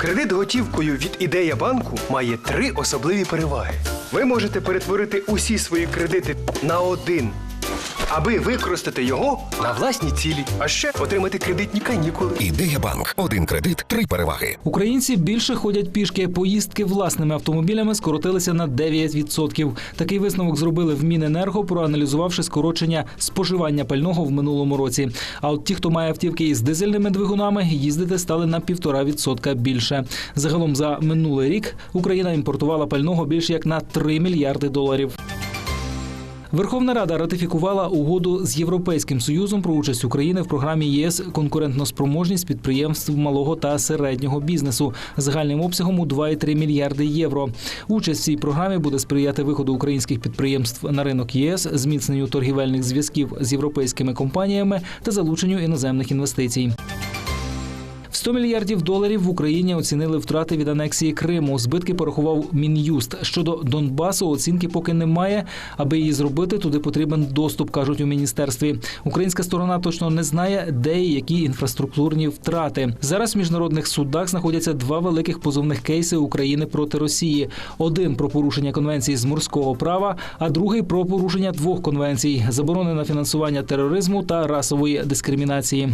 Кредит готівкою від ідея банку має три особливі переваги. Ви можете перетворити усі свої кредити на один, аби використати його на власні цілі, а ще отримати кредитні канікули. Ідея банк. Один кредит, три переваги. Українці більше ходять пішки. Поїздки власними автомобілями скоротилися на 9%. Такий висновок зробили в Міненерго, проаналізувавши скорочення споживання пального в минулому році. А от ті, хто має автівки із дизельними двигунами, їздити стали на 1,5% більше. Загалом за минулий рік Україна імпортувала пального більше як на 3 мільярди доларів. Верховна Рада ратифікувала угоду з Європейським Союзом про участь України в програмі ЄС конкурентноспроможність підприємств малого та середнього бізнесу загальним обсягом у 2,3 мільярди євро. Участь в цій програмі буде сприяти виходу українських підприємств на ринок ЄС, зміцненню торгівельних зв'язків з європейськими компаніями та залученню іноземних інвестицій. В 100 мільярдів доларів в Україні оцінили втрати від анексії Криму. Збитки порахував мін'юст. Щодо Донбасу оцінки поки немає. Аби її зробити, туди потрібен доступ, кажуть у міністерстві. Українська сторона точно не знає, де і які інфраструктурні втрати. Зараз в міжнародних судах знаходяться два великих позовних кейси України проти Росії: один про порушення конвенції з морського права, а другий про порушення двох конвенцій: заборони на фінансування тероризму та расової дискримінації.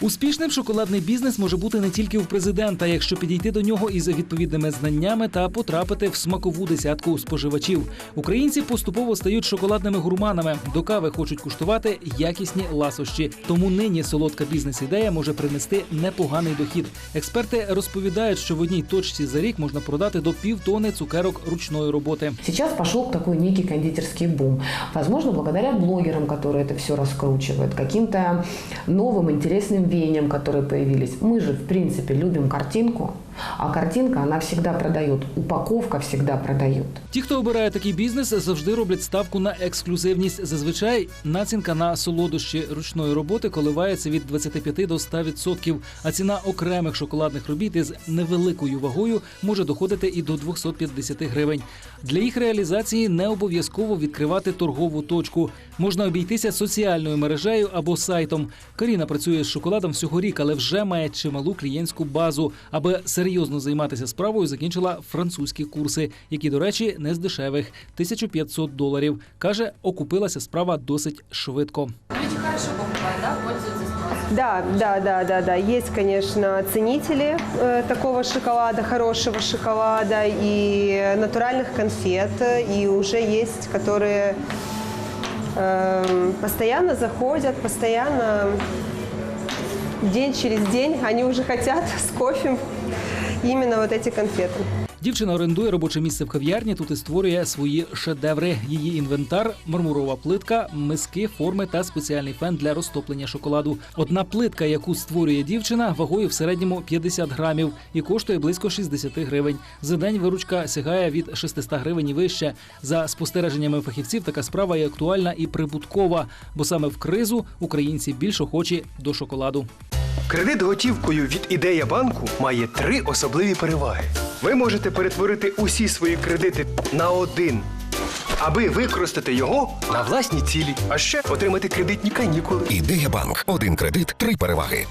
Успішним шоколадний бізнес може бути не тільки у президента, якщо підійти до нього із відповідними знаннями та потрапити в смакову десятку споживачів. Українці поступово стають шоколадними гурманами. До кави хочуть куштувати якісні ласощі. Тому нині солодка бізнес-ідея може принести непоганий дохід. Експерти розповідають, що в одній точці за рік можна продати до півтони цукерок ручної роботи. Сейчас пошел такой некий кондитерский бум. Возможно, благодаря блогерам, которые это все раскручивают, каким-то новым интересным веяниям, которые появились. Мы же, в принципе, любим картинку, а картинка, она всегда продает, упаковка всегда продает. Ті, хто обирає такий бізнес, завжди роблять ставку на ексклюзивність. Зазвичай націнка на солодощі ручної роботи коливається від 25 до 100%, а ціна окремих шоколадних робіт із невеликою вагою може доходити і до 250 гривень. Для їх реалізації не обов'язково відкривати торгову точку. Можна обійтися соціальною мережею або сайтом. Каріна працює з шоколадом всього рік, але вже має чималу клієнтську базу. Аби серйозно займатися справою, закінчила французькі курси, які, до речі, не з дешевих 1500 доларів. каже, окупилася справа досить швидко. Люди хорошо покупают, да, пользуются спросом. Да, да, да, да, да. Есть, конечно, ценители э, такого шоколада, хорошего шоколада и натуральных конфет, и уже есть, которые э, постоянно заходят, постоянно день через день они уже хотят с кофе именно вот эти конфеты. Дівчина орендує робоче місце в кав'ярні. Тут і створює свої шедеври. Її інвентар, мармурова плитка, миски, форми та спеціальний фен для розтоплення шоколаду. Одна плитка, яку створює дівчина, вагою в середньому 50 грамів і коштує близько 60 гривень. За день виручка сягає від 600 гривень і вище. За спостереженнями фахівців, така справа є актуальна і прибуткова, бо саме в кризу українці більш охочі до шоколаду. Кредит готівкою від ідея банку має три особливі переваги. Ви можете перетворити усі свої кредити на один, аби використати його на власні цілі, а ще отримати кредитні канікули. Ідея банк. Один кредит, три переваги.